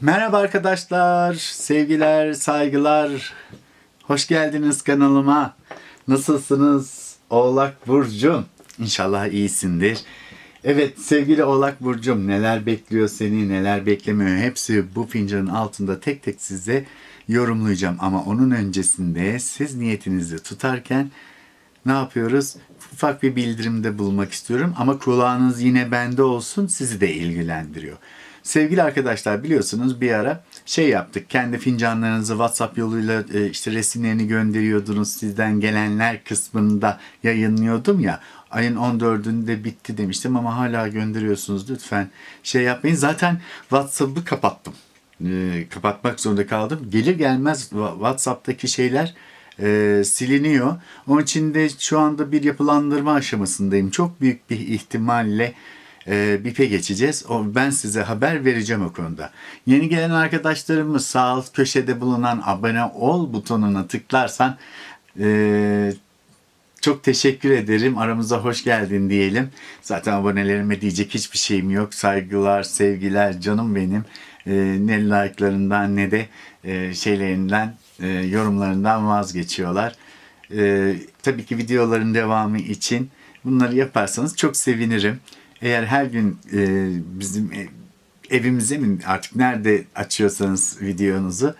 Merhaba arkadaşlar, sevgiler, saygılar. Hoş geldiniz kanalıma. Nasılsınız Oğlak Burcum? İnşallah iyisindir. Evet sevgili Oğlak Burcum neler bekliyor seni, neler beklemiyor hepsi bu fincanın altında tek tek size yorumlayacağım. Ama onun öncesinde siz niyetinizi tutarken ne yapıyoruz? Ufak bir bildirimde bulmak istiyorum ama kulağınız yine bende olsun sizi de ilgilendiriyor. Sevgili arkadaşlar biliyorsunuz bir ara şey yaptık. Kendi fincanlarınızı WhatsApp yoluyla e, işte resimlerini gönderiyordunuz. Sizden gelenler kısmında yayınlıyordum ya. Ayın 14'ünde bitti demiştim ama hala gönderiyorsunuz. Lütfen şey yapmayın. Zaten WhatsApp'ı kapattım. E, kapatmak zorunda kaldım. Gelir gelmez WhatsApp'taki şeyler e, siliniyor. Onun için de şu anda bir yapılandırma aşamasındayım. Çok büyük bir ihtimalle e, BİP'e geçeceğiz. O, ben size haber vereceğim o konuda. Yeni gelen arkadaşlarımız sağ alt köşede bulunan abone ol butonuna tıklarsan e, çok teşekkür ederim. Aramıza hoş geldin diyelim. Zaten abonelerime diyecek hiçbir şeyim yok. Saygılar, sevgiler, canım benim. E, ne like'larından ne de e, şeylerinden, e, yorumlarından vazgeçiyorlar. E, tabii ki videoların devamı için bunları yaparsanız çok sevinirim. Eğer her gün e, bizim e, evimize mi artık nerede açıyorsanız videonuzu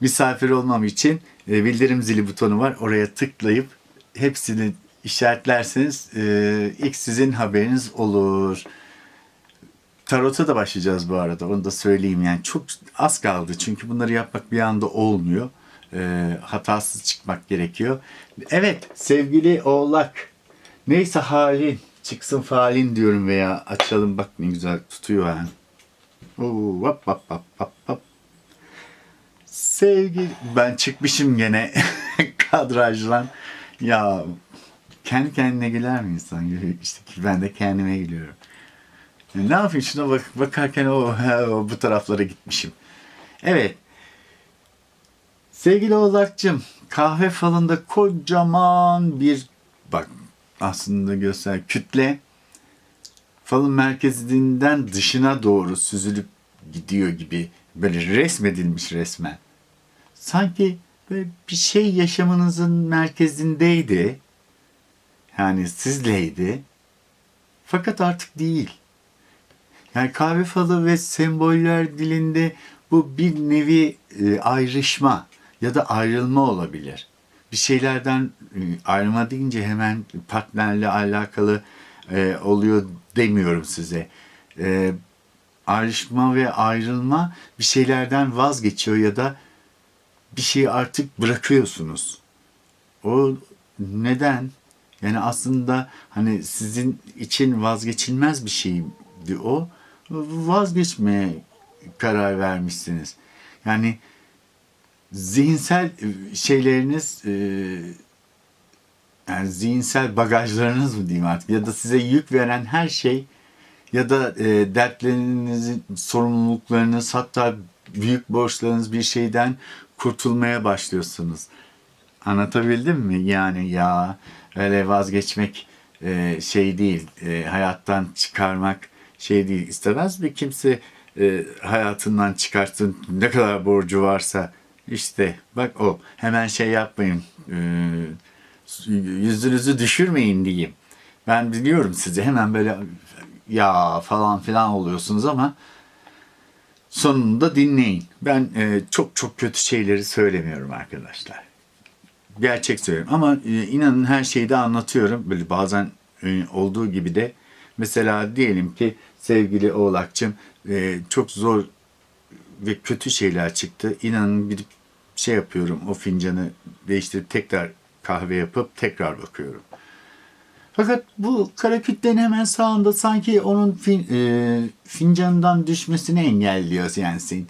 misafir olmam için e, bildirim zili butonu var. Oraya tıklayıp hepsini işaretlerseniz e, ilk sizin haberiniz olur. Tarota da başlayacağız bu arada. Onu da söyleyeyim yani çok az kaldı. Çünkü bunları yapmak bir anda olmuyor. E, hatasız çıkmak gerekiyor. Evet sevgili oğlak. Neyse halin çıksın falin diyorum veya açalım bak ne güzel tutuyor yani. Oo, hop hop hop hop hop. Sevgili ben çıkmışım gene kadrajdan. Ya kendi kendine güler mi insan? İşte ben de kendime gülüyorum. Ya ne yapayım şuna bak, bakarken o, o bu taraflara gitmişim. Evet. Sevgili Oğlak'cığım kahve falında kocaman bir bak aslında göster kütle falın merkezinden dışına doğru süzülüp gidiyor gibi böyle resmedilmiş resmen. Sanki böyle bir şey yaşamınızın merkezindeydi. Yani sizleydi. Fakat artık değil. Yani kahve falı ve semboller dilinde bu bir nevi e, ayrışma ya da ayrılma olabilir bir şeylerden e, ayrılma deyince hemen partnerle alakalı e, oluyor demiyorum size. E, ayrışma ve ayrılma bir şeylerden vazgeçiyor ya da bir şeyi artık bırakıyorsunuz. O neden? Yani aslında hani sizin için vazgeçilmez bir şeydi o. Vazgeçmeye karar vermişsiniz. Yani zihinsel e, şeyleriniz e, yani zihinsel bagajlarınız mı diyeyim artık ya da size yük veren her şey ya da e, dertlerinizin sorumluluklarınız hatta büyük borçlarınız bir şeyden kurtulmaya başlıyorsunuz. Anlatabildim mi? Yani ya öyle vazgeçmek e, şey değil, e, hayattan çıkarmak şey değil. İstemez mi kimse e, hayatından çıkartsın ne kadar borcu varsa işte bak o. Hemen şey yapmayın. E, yüzünüzü düşürmeyin diyeyim. Ben biliyorum sizi hemen böyle ya falan filan oluyorsunuz ama sonunda dinleyin. Ben e, çok çok kötü şeyleri söylemiyorum arkadaşlar. Gerçek söylüyorum ama e, inanın her şeyi de anlatıyorum. Böyle bazen olduğu gibi de mesela diyelim ki sevgili Oğlakçım çok zor ve kötü şeyler çıktı. İnanın bir şey yapıyorum o fincanı değiştirip tekrar kahve yapıp tekrar bakıyorum. Fakat bu kara kütlenin hemen sağında sanki onun fin, e, fincanından düşmesini engelliyor senin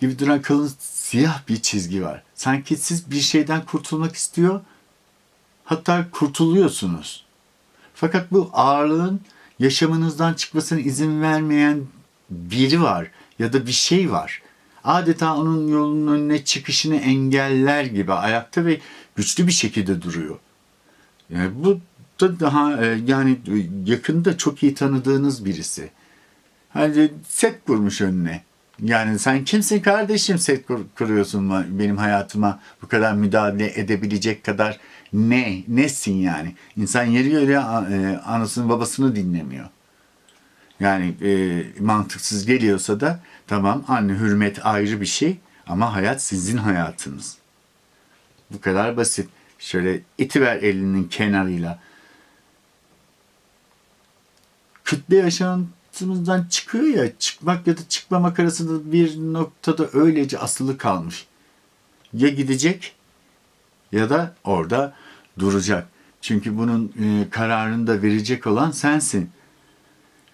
gibi duran kalın siyah bir çizgi var. Sanki siz bir şeyden kurtulmak istiyor hatta kurtuluyorsunuz. Fakat bu ağırlığın yaşamınızdan çıkmasına izin vermeyen biri var ya da bir şey var. Adeta onun yolunun önüne çıkışını engeller gibi ayakta ve güçlü bir şekilde duruyor. Yani bu da daha e, yani yakında çok iyi tanıdığınız birisi. Hani set kurmuş önüne. Yani sen kimsin kardeşim set kur- kuruyorsun benim hayatıma bu kadar müdahale edebilecek kadar ne nesin yani? İnsan yeri göre a- e, anasını babasını dinlemiyor. Yani e, mantıksız geliyorsa da tamam anne hürmet ayrı bir şey ama hayat sizin hayatınız. Bu kadar basit. Şöyle itiver elinin kenarıyla. Kütle yaşantımızdan çıkıyor ya çıkmak ya da çıkmamak arasında bir noktada öylece asılı kalmış. Ya gidecek ya da orada duracak. Çünkü bunun e, kararını da verecek olan sensin.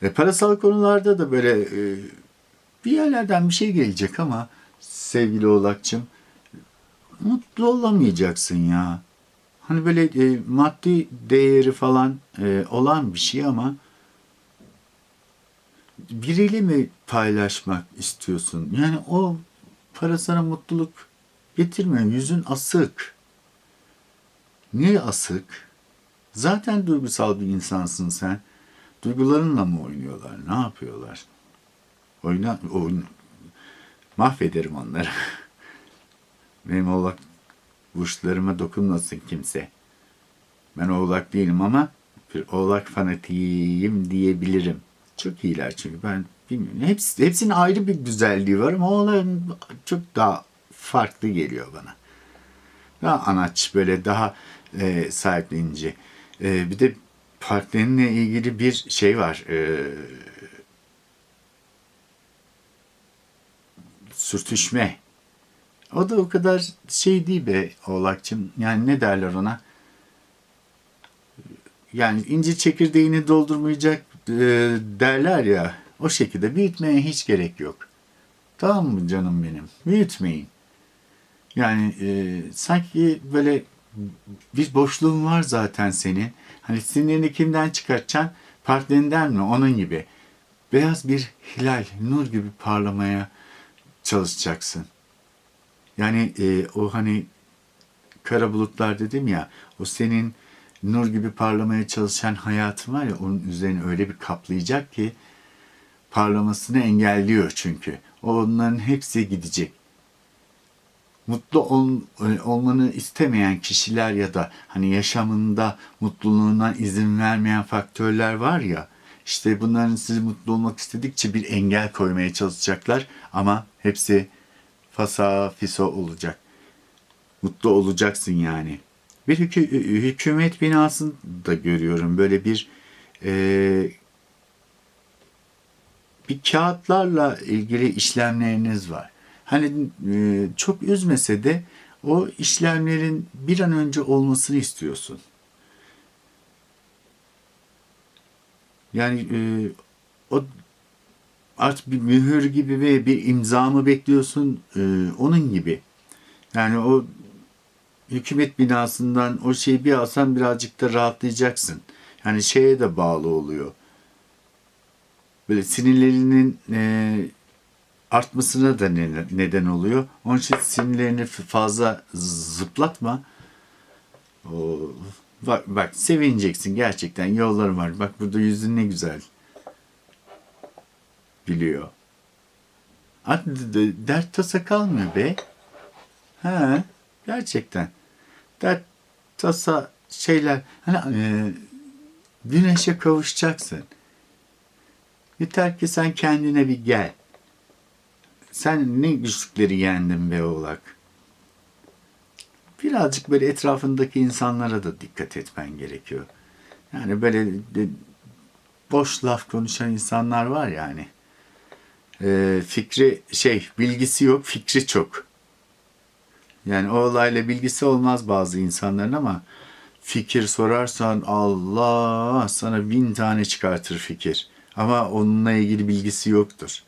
E, parasal konularda da böyle e, bir yerlerden bir şey gelecek ama sevgili Oğlakçım mutlu olamayacaksın ya. Hani böyle e, maddi değeri falan e, olan bir şey ama biriyle mi paylaşmak istiyorsun? Yani o para sana mutluluk getirmiyor. Yüzün asık. Niye asık? Zaten duygusal bir insansın sen. Duygularınla mı oynuyorlar? Ne yapıyorlar? Oyna, oyun, mahvederim onları. Benim oğlak burçlarıma dokunmasın kimse. Ben oğlak değilim ama bir oğlak fanatiyim diyebilirim. Çok iyiler çünkü ben bilmiyorum. Hepsi, hepsinin ayrı bir güzelliği var ama oğlakların çok daha farklı geliyor bana. Daha anaç böyle daha e, sahiplenici. E, bir de partnerinle ilgili bir şey var. E, sürtüşme. O da o kadar şey değil be oğlakçım. Yani ne derler ona? Yani inci çekirdeğini doldurmayacak e, derler ya. O şekilde büyütmeye hiç gerek yok. Tamam mı canım benim? Büyütmeyin. Yani e, sanki böyle bir boşluğun var zaten senin. Hani sinirini kimden çıkartacaksın? Partnerinden mi? Onun gibi. Beyaz bir hilal, nur gibi parlamaya çalışacaksın. Yani e, o hani kara bulutlar dedim ya, o senin nur gibi parlamaya çalışan hayatın var ya, onun üzerine öyle bir kaplayacak ki parlamasını engelliyor çünkü. Onların hepsi gidecek mutlu ol, olmanı istemeyen kişiler ya da hani yaşamında mutluluğuna izin vermeyen faktörler var ya işte bunların sizi mutlu olmak istedikçe bir engel koymaya çalışacaklar ama hepsi fasa fiso olacak. Mutlu olacaksın yani. Bir hükü- hükümet binasını da görüyorum. Böyle bir e, bir kağıtlarla ilgili işlemleriniz var. Hani e, çok üzmese de o işlemlerin bir an önce olmasını istiyorsun. Yani e, o artık bir mühür gibi ve bir imza mı bekliyorsun e, onun gibi. Yani o hükümet binasından o şeyi bir alsan birazcık da rahatlayacaksın. Yani şeye de bağlı oluyor. Böyle sinirlerinin e, artmasına da ne- neden oluyor. Onun için sinirlerini f- fazla zıplatma. O, bak, bak sevineceksin gerçekten yollarım var. Bak burada yüzün ne güzel d- d- dert tasa kalmıyor be. Ha, gerçekten. Dert tasa şeyler hani e, güneşe kavuşacaksın. Yeter ki sen kendine bir gel. Sen ne güçlükleri yendin be oğlak. Birazcık böyle etrafındaki insanlara da dikkat etmen gerekiyor. Yani böyle boş laf konuşan insanlar var yani. Ee, fikri şey bilgisi yok fikri çok. Yani o olayla bilgisi olmaz bazı insanların ama fikir sorarsan Allah sana bin tane çıkartır fikir. Ama onunla ilgili bilgisi yoktur.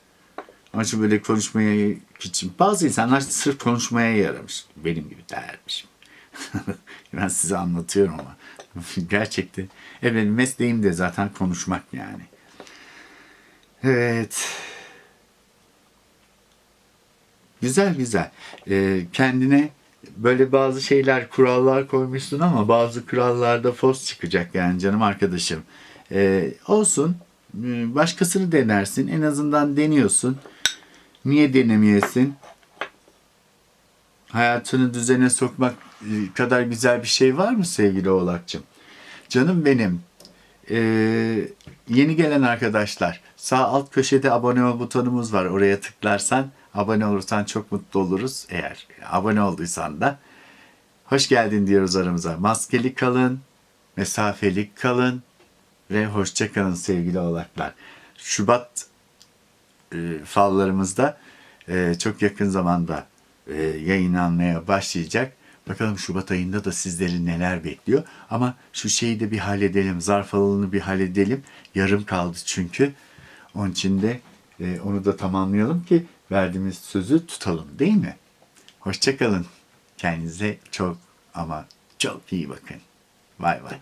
Onun için böyle konuşmaya için bazı insanlar sırf konuşmaya yaramış. Benim gibi dermiş. ben size anlatıyorum ama. Gerçekten. Evet mesleğim de zaten konuşmak yani. Evet. Güzel güzel. Ee, kendine böyle bazı şeyler, kurallar koymuşsun ama bazı kurallarda fos çıkacak yani canım arkadaşım. Ee, olsun. Ee, Başkasını denersin. En azından deniyorsun. Niye denemeyesin? Hayatını düzene sokmak e, kadar güzel bir şey var mı sevgili Oğlak'cığım? Canım benim. Ee, yeni gelen arkadaşlar sağ alt köşede abone ol butonumuz var. Oraya tıklarsan abone olursan çok mutlu oluruz. Eğer abone olduysan da hoş geldin diyoruz aramıza. Maskeli kalın, mesafeli kalın ve hoşça kalın sevgili oğlaklar. Şubat fallarımızda e, çok yakın zamanda e, yayınlanmaya başlayacak. Bakalım Şubat ayında da sizleri neler bekliyor. Ama şu şeyi de bir halledelim. Zarf falını bir halledelim. Yarım kaldı çünkü. Onun için de e, onu da tamamlayalım ki verdiğimiz sözü tutalım değil mi? Hoşçakalın. Kendinize çok ama çok iyi bakın. Bay bay.